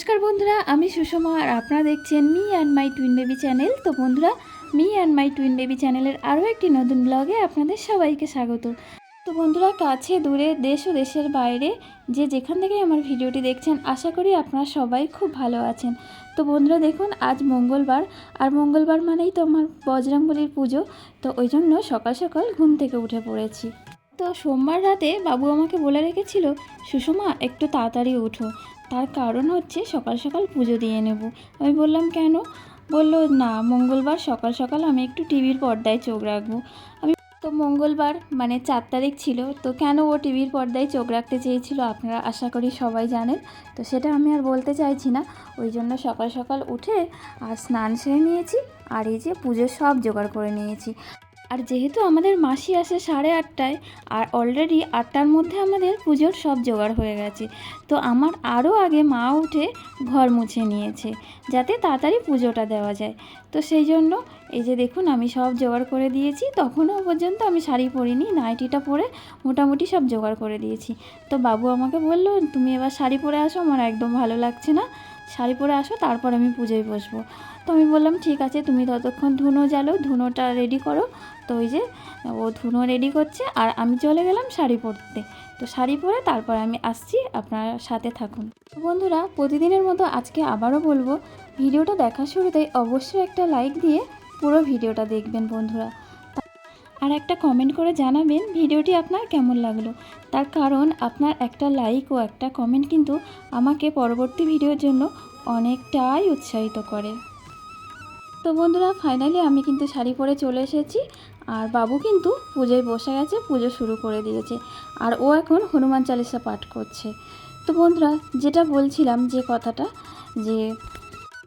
নমস্কার বন্ধুরা, আমি সুষমা আর আপনারা দেখছেন me and my twin baby channel. তো বন্ধুরা, me and my twin baby চ্যানেলের আরও একটি নতুন ব্লগে আপনাদের সবাইকে স্বাগত। তো বন্ধুরা, কাছে দূরে দেশ ও দেশের বাইরে যে যেখান থেকে আমার ভিডিওটি দেখছেন, আশা করি আপনারা সবাই খুব ভালো আছেন। তো বন্ধুরা, দেখুন, আজ মঙ্গলবার, আর মঙ্গলবার মানেই তো আমার বজরংবলির পুজো, তো ওই জন্য সকাল সকাল ঘুম থেকে উঠে পড়েছি। তো সোমবার রাতে বাবু আমাকে বলে রেখেছিল, সুষমা, একটু তাড়াতাড়ি ওঠো তার কারণ হচ্ছে সকাল সকাল পুজো দিয়ে নেব। আমি বললাম, কেন? বলল, না, মঙ্গলবার সকাল সকাল আমি একটু টিভির পর্দায় চোখ রাখব। আমি তো মঙ্গলবার মানে চার তারিখ ছিল, তো কেন ও টিভির পর্দায় চোখ রাখতে চেয়েছিল আপনারা আশা করি সবাই জানেন। তো সেটা আমি আর বলতে চাইছি না। ওই জন্য সকাল সকাল উঠে আর স্নান সেরে নিয়েছি আর এই যে পুজোর সব জোগাড় করে নিয়েছি। আর যেহেতু আমাদের মাসি আসে সাড়ে আটটায়, আর অলরেডি আটটার মধ্যে আমাদের পুজোর সব জোগাড় হয়ে গেছে, তো আমার আরও আগে মা উঠে ঘর মুছে নিয়েছে, যাতে তাড়াতাড়ি পুজোটা দেওয়া যায়। তো সেই জন্য এই যে দেখুন আমি সব জোগাড় করে দিয়েছি, তখনও পর্যন্ত আমি শাড়ি পরিনি, নাইটিটা পরে মোটামুটি সব জোগাড় করে দিয়েছি। তো বাবু আমাকে বলল, তুমি এবার শাড়ি পরে আসো, আমার একদম ভালো লাগছে না। শাড়ি পরে আসো, তারপর আমি পুজোয় বসবো। তো আমি বললাম, ঠিক আছে, তুমি ততক্ষণ ধুনো জ্বালো ধুনোটা রেডি করো। তো ওই যে, ও ধুনো রেডি করছে, আর আমি চলে গেলাম শাড়ি পরতে। তো শাড়ি পরে তারপর আমি আসছি, আপনার সাথে থাকুন। তো বন্ধুরা, প্রতিদিনের মতো আজকে আবারও বলব, ভিডিওটা দেখার শুরুতেই অবশ্যই একটা লাইক দিয়ে পুরো ভিডিওটা দেখবেন বন্ধুরা। আর একটা কমেন্ট করে জানাবেন ভিডিওটি আপনার কেমন লাগল। তার কারণ আপনার একটা লাইক ও একটা কমেন্ট কিন্তু আমাকে পরবর্তী ভিডিওর জন্য অনেকটাই উৎসাহিত করে। তো বন্ধুরা ফাইনালি আমি কিন্তু শাড়ি পরে চলে এসেছি আর বাবু কিন্তু পুজোয় বসে গেছে, পুজো শুরু করে দিয়েছে আর ও এখন হনুমান চালিসা পাঠ করছে। তো বন্ধুরা, যেটা বলছিলাম যে কথাটা যে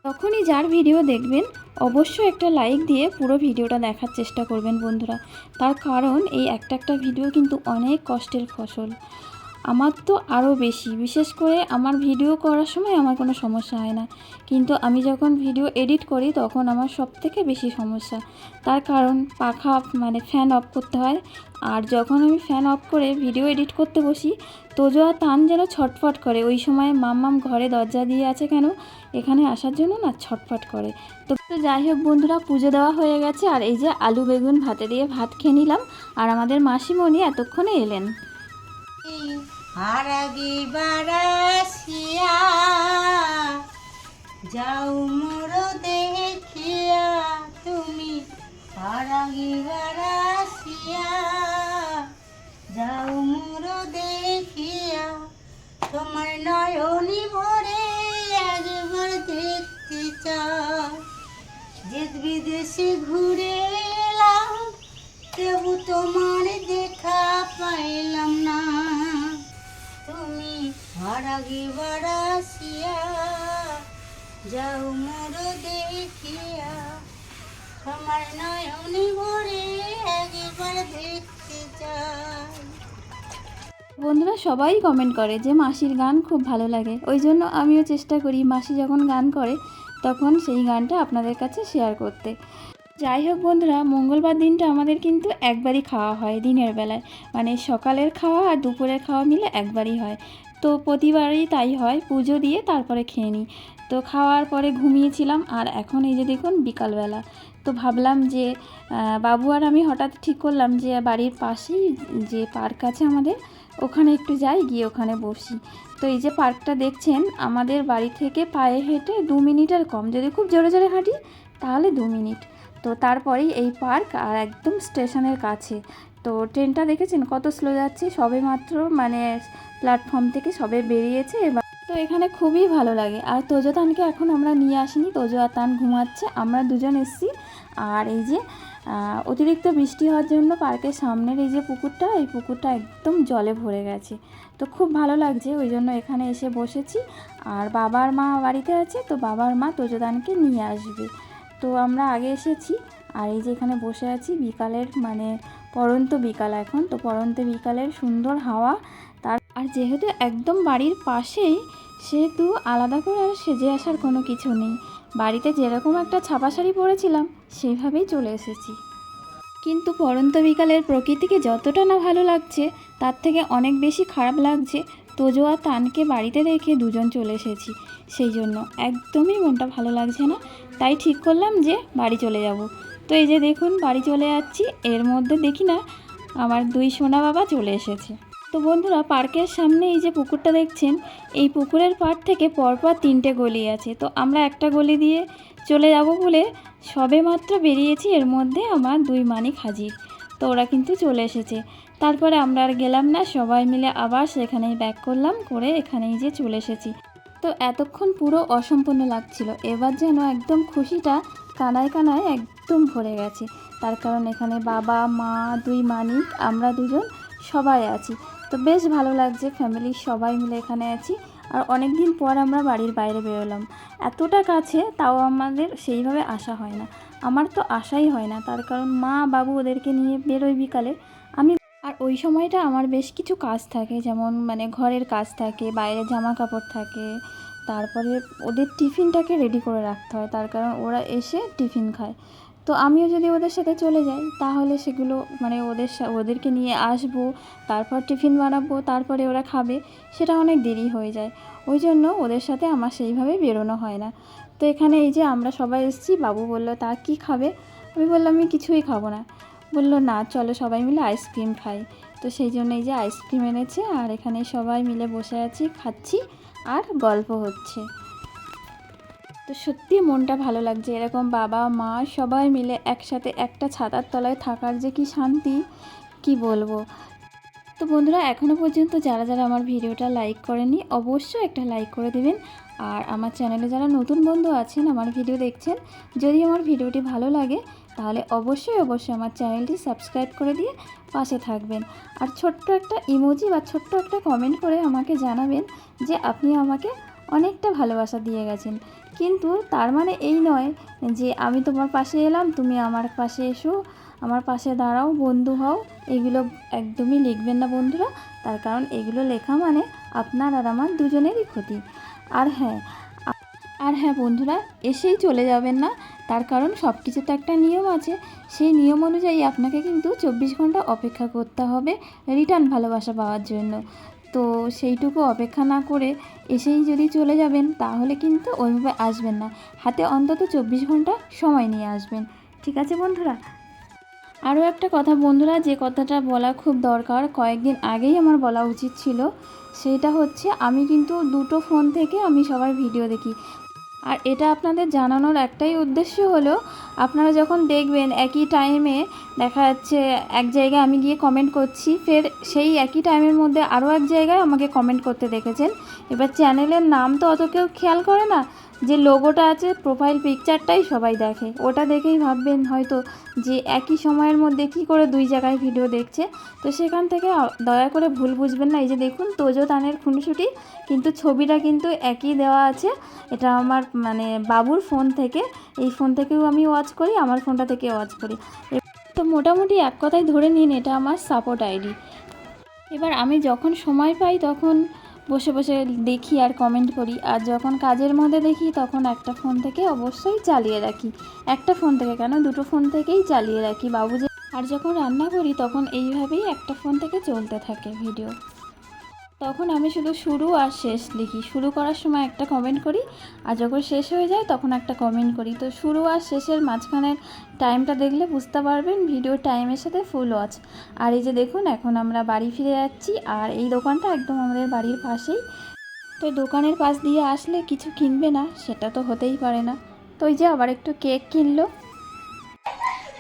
তখনই যার ভিডিও দেখবেন অবশ্যই একটা লাইক দিয়ে পুরো ভিডিওটা দেখার চেষ্টা করবেন বন্ধুরা। তার কারণ এই একটা একটা ভিডিও কিন্তু অনেক কষ্টের ফসল। আমার তো আরও বেশি। বিশেষ করে আমার ভিডিও করার সময় আমার কোনো সমস্যা হয় না। কিন্তু আমি যখন ভিডিও এডিট করি, তখন আমার সব থেকে বেশি সমস্যা। তার কারণ পাখা মানে ফ্যান অফ করতে হয়। আর যখন আমি ফ্যান অফ করে ভিডিও এডিট করতে বসি তোজো আর তান যেন ছটফট করে। ওই সময় মাম্মাম ঘরে দরজা দিয়ে আছে কেন? এখানে আসার জন্য না ছটফট করে। তো তো যাই হোক বন্ধুরা, পুজো দেওয়া হয়ে গেছে। আর এই যে আলু বেগুন ভাতে দিয়ে ভাত খেয়ে নিলাম। আর আমাদের মাসিমণি এতক্ষণে এলেন। হারাগি বারাসিয়া যাও মোর দেখিয়া, তুমি হারাগি বারাসিয়া যাও মোর দেখিয়া, তোমার নয়নি ভরে একবার দেখতে চাই। দেশ বিদেশে ঘুরে এলাম, তবু তোমার দেখা পাইলাম না। হারাগি বারাসিয়া যাও মোর দেখিয়া। তোমার নয়নি ভরে একবার দেখতে চাই। বন্ধুরা, সবাই কমেন্ট করে যে মাসির গান খুব ভালো লাগে। ওই জন্য আমিও চেষ্টা করি মাসি যখন গান করে, তখন সেই গানটা আপনাদের কাছে শেয়ার করতে। যাই হোক বন্ধুরা, মঙ্গলবার দিনটা আমাদের কিন্তু একবারই খাওয়া হয় দিনের বেলায়। মানে সকালের খাওয়া আর দুপুরের খাওয়া মিলে একবারই হয়। তো প্রতিবারই তাই হয়, পুজো দিয়ে তারপরে খেয়ে নিই। তো খাওয়ার পরে ঘুমিয়েছিলাম আর এখন এই যে দেখুন বিকালবেলা। তো ভাবলাম যে বাবু আর আমি হঠাৎ ঠিক করলাম যে, বাড়ির পাশেই যে পার্ক আছে আমাদের, ওখানে একটু যাই, গিয়ে ওখানে বসি। তো এই যে পার্কটা দেখছেন, আমাদের বাড়ি থেকে পায়ে হেঁটে দু মিনিটের কম। যদি খুব জোরে জোরে হাঁটি, তাহলে দু মিনিট। তো তারপরেই এই পার্ক আর একদম স্টেশনের কাছে। তো ট্রেনটা দেখেছেন কত স্লো যাচ্ছে? সবে মাত্র মানে প্ল্যাটফর্ম থেকে সবে বেরিয়েছে এবার তো এখানে খুবই ভালো লাগে। আর তোজো তানকে এখন আমরা নিয়ে আসিনি। তোজো আর তান ঘুমাচ্ছে। আমরা দুজন এসছি। আর এই যে অতিরিক্ত বৃষ্টি হওয়ার জন্য পার্কের সামনের এই যে পুকুরটা, এই পুকুরটা একদম জলে ভরে গেছে। তো খুব ভালো লাগছে। ওই জন্য এখানে এসে বসেছি। আর বাবার মা বাড়িতে আছে, তো বাবার মা তোজোদানকে নিয়ে আসবে। তো আমরা আগে এসেছি। আর এই যে এখানে বসে আছি। বিকালের মানে পরন্ত বিকাল এখন। তো পরন্ত বিকালের সুন্দর হাওয়া আর যেহেতু একদম বাড়ির পাশেই, সেহেতু আলাদা করে আর সেজে আসার কোনো কিছু নেই। বাড়িতে যেরকম একটা ছাপা শাড়ি পরেছিলাম, সেভাবেই চলে এসেছি। কিন্তু পরন্ত বিকালের প্রকৃতিকে যতটা না ভালো লাগছে, তার থেকে অনেক বেশি খারাপ লাগছে তোজো আর তানকে বাড়িতে রেখে দুজন চলে এসেছি। সেই জন্য একদমই মনটা ভালো লাগছে না। তাই ঠিক করলাম যে বাড়ি চলে যাব। তো এই যে দেখুন, বাড়ি চলে যাচ্ছি। এর মধ্যে দেখি না, আমার দুই সোনা বাবা চলে এসেছে। তো বন্ধুরা, পার্কের সামনে এই যে পুকুরটা দেখছেন, এই পুকুরের পাড় থেকে পরপর তিনটে গলি আছে। তো আমরা একটা গলি দিয়ে চলে যাব বলে সবে মাত্র বেরিয়েছি। এর মধ্যে আমার দুই মানিক হাজির। তো ওরা কিন্তু চলে এসেছে। তারপরে আমরা আর গেলাম না, সবাই মিলে আবার সেখানেই ব্যাক করলাম, করে এখানেই যে চলে এসেছি। তো এতক্ষণ পুরো অসম্পূর্ণ লাগছিল। এবার যেন একদম খুশিটা কানায় কানায় একদম ভরে গেছে। তার কারণ এখানে বাবা, মা, দুই মানিক, আমরা দুজন সবাই আছি। তো বেশ ভালো লাগছে ফ্যামিলির সবাই মিলে এখানে আছি। আর অনেক দিন পর আমরা বাড়ির বাইরে বেরোলাম। এতটা কাছে তাও আমাদের সেইভাবে আসা হয় না। আমার তো আসাই হয় না, তার কারণ মা বাবু ওদেরকে নিয়ে বেরোই বিকালে। আমি আর ওই সময়টা আমার বেশ কিছু কাজ থাকে, যেমন মানে ঘরের কাজ থাকে, বাইরে জামা কাপড় থাকে, তারপরে ওদের টিফিনটাকে রেডি করে রাখতে হয়, তার কারণ ওরা এসে টিফিন খায়। তো আমিও যদি ওদের সাথে চলে যাই, তাহলে সেগুলো মানে ওদের ওদেরকে নিয়ে আসব, তারপর টিফিন বানাবো, তারপরে ওরা খাবে, সেটা অনেক দেরি হয়ে যায়। ওই জন্য ওদের সাথে আমার সেইভাবে বেরোনো হয় না। তো এখানে এই যে আমরা সবাই এসেছি, বাবু বলল, তা কি খাবে? আমি বললাম, আমি কিছুই খাব না। বলল, না, চলো সবাই মিলে আইসক্রিম খাই। তো সেই জন্য এই যে আইসক্রিম এনেছে, আর এখানে সবাই মিলে বসে আছি, খাচ্ছি, আর গল্প হচ্ছে। তো সত্যি মনটা ভালো লাগছে। এরকম বাবা, মা সবাই মিলে একসাথে একটা ছাতার তলায় থাকার যে কি শান্তি, কি বলব? তো বন্ধুরা এখনও পর্যন্ত যারা যারা আমার ভিডিওটা লাইক করেনি অবশ্যই একটা লাইক করে দেবেন। আর আমার চ্যানেলে যারা নতুন বন্ধু আছেন, আমার ভিডিও দেখছেন, যদি আমার ভিডিওটি ভালো লাগে, তাহলে অবশ্যই অবশ্যই আমার চ্যানেলটি সাবস্ক্রাইব করে দিয়ে পাশে থাকবেন। আর ছোট্ট একটা ইমোজি বা ছোট্ট একটা কমেন্ট করে আমাকে জানাবেন যে আপনি আমাকে অনেকটা ভালোবাসা দিয়ে গেছেন। কিন্তু তার মানে এই নয় যে আমি তোমার পাশে এলাম, তুমি আমার পাশে এসো, আমার পাশে দাঁড়াও, বন্ধু হও, এগুলো একদমই লিখবেন না বন্ধুরা। তার কারণ এগুলো লেখা মানে আপনার আর আমার দুজনেরই ক্ষতি। আর হ্যাঁ আর হ্যাঁ বন্ধুরা, এসেই চলে যাবেন না। তার কারণ সব কিছু তো একটা নিয়ম আছে। সেই নিয়ম অনুযায়ী আপনাকে কিন্তু চব্বিশ ঘণ্টা অপেক্ষা করতে হবে রিটার্ন ভালোবাসা পাওয়ার জন্য। তো সেইটুকু অপেক্ষা না করে এসেই যদি চলে যাবেন, তাহলে কিন্তু ওইভাবে আসবেন না। হাতে অন্তত চব্বিশ ঘণ্টা সময় নিয়ে আসবেন। ঠিক আছে বন্ধুরা? আরও একটা কথা বন্ধুরা, যে কথাটা বলা খুব দরকার, কয়েকদিন আগেই আমার বলা উচিত ছিল। সেটা হচ্ছে, আমি কিন্তু দুটো ফোন থেকে আমি সবার ভিডিও দেখি। আর এটা আপনাদের জানানোর একটাই উদ্দেশ্য হলো, আপনারা যখন দেখবেন একই টাইমে দেখা যাচ্ছে এক জায়গায় আমি গিয়ে কমেন্ট করছি, ফের সেই একই টাইমের মধ্যে আরও এক জায়গায় আমাকে কমেন্ট করতে দেখেছেন। এবার চ্যানেলের নাম তো অত কেউ খেয়াল করে না যে লোগোটা আছে প্রোফাইল পিকচারটাই সবাই দেখে। ওটা দেখেই ভাববেন হয়তো যে একই সময়ের মধ্যে কি করে দুই জায়গায় ভিডিও দেখছে। তো সেখান থেকে দয়া করে ভুল বুঝবেন না। এই যে দেখুন, তোজো তানের খুনসুটি, কিন্তু ছবিটা কিন্তু একই দেওয়া আছে। এটা আমার মানে বাবুর ফোন থেকে। এই ফোন থেকেও আমি ওয়াচ করি, আমার ফোনটা থেকে ওয়াচ করি। তো মোটামুটি এক কথায় ধরে নিন, এটা আমার সাপোর্ট আইডি এবার আমি যখন সময় পাই তখন বসে বসে দেখি আর কমেন্ট করি। আর যখন কাজের মধ্যে দেখি, তখন একটা ফোন থেকে অবশ্যই চালিয়ে রাখি। একটা ফোন থেকে কেন? দুটো ফোন থেকেই চালিয়ে রাখি বাবু যে আর যখন রান্না করি, তখন এইভাবেই একটা ফোন থেকে চলতে থাকে ভিডিও তখন আমি শুধু শুরু আর শেষ লিখি। শুরু করার সময় একটা কমেন্ট করি, আর যখন শেষ হয়ে যায় তখন একটা কমেন্ট করি। তো শুরু আর শেষের মাঝখানের টাইমটা দেখলে বুঝতে পারবেন ভিডিও টাইমের সাথে ফুল ওয়াচ আর এই যে দেখুন, এখন আমরা বাড়ি ফিরে যাচ্ছি, আর এই দোকানটা একদম আমাদের বাড়ির পাশেই। তো দোকানের পাশ দিয়ে আসলে কিছু কিনবে না, সেটা তো হতেই পারে না। তো ওই যে আবার একটু কেক কিনলো।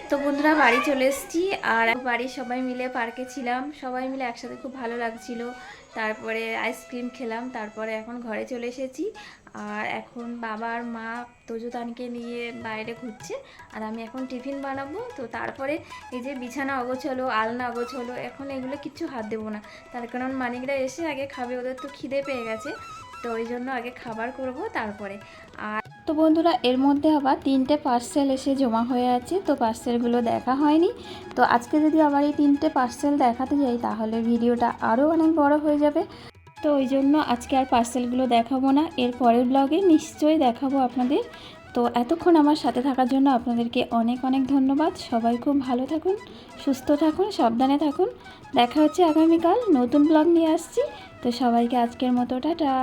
তো বন্ধুরা, বাড়ি চলে এসেছি, আর বাড়ির সবাই মিলে পার্কে ছিলাম। সবাই মিলে একসাথে খুব ভালো লাগছিল। তারপরে আইসক্রিম খেলাম, তারপরে এখন ঘরে চলে এসেছি। আর এখন বাবার মা তজুতানকে নিয়ে বাইরে ঘুরছে, আর আমি এখন টিফিন বানাবো। তো তারপরে এই যে বিছানা অগোছলো, আলনা অগোছলো, এখন এগুলো কিচ্ছু হাত দেবো না। তার কারণ মানিকরা এসে আগে খাবে, ওদের তো খিদে পেয়ে গেছে। তো ওই জন্য আগে খাবার করব তারপরে। আর তো বন্ধুরা, এর মধ্যে আবার তিনটে পার্সেল এসে জমা হয়ে আছে, তো পার্সেলগুলো দেখা হয়নি। তো আজকে যদি আবার এই তিনটে পার্সেল দেখাতে যাই, তাহলে ভিডিওটা আরও অনেক বড় হয়ে যাবে। তো ওই জন্য আজকে আর পার্সেলগুলো দেখাবো না, এর পরের ব্লগে নিশ্চয়ই দেখাবো আপনাদের। তো এতক্ষণ আমার সাথে থাকার জন্য আপনাদেরকে অনেক অনেক ধন্যবাদ। সবাই খুব ভালো থাকুন, সুস্থ থাকুন, সাবধানে থাকুন। দেখা হচ্ছে আগামীকাল নতুন ব্লগ নিয়ে আসছি। তো সবাইকে আজকের মতো, টাটা।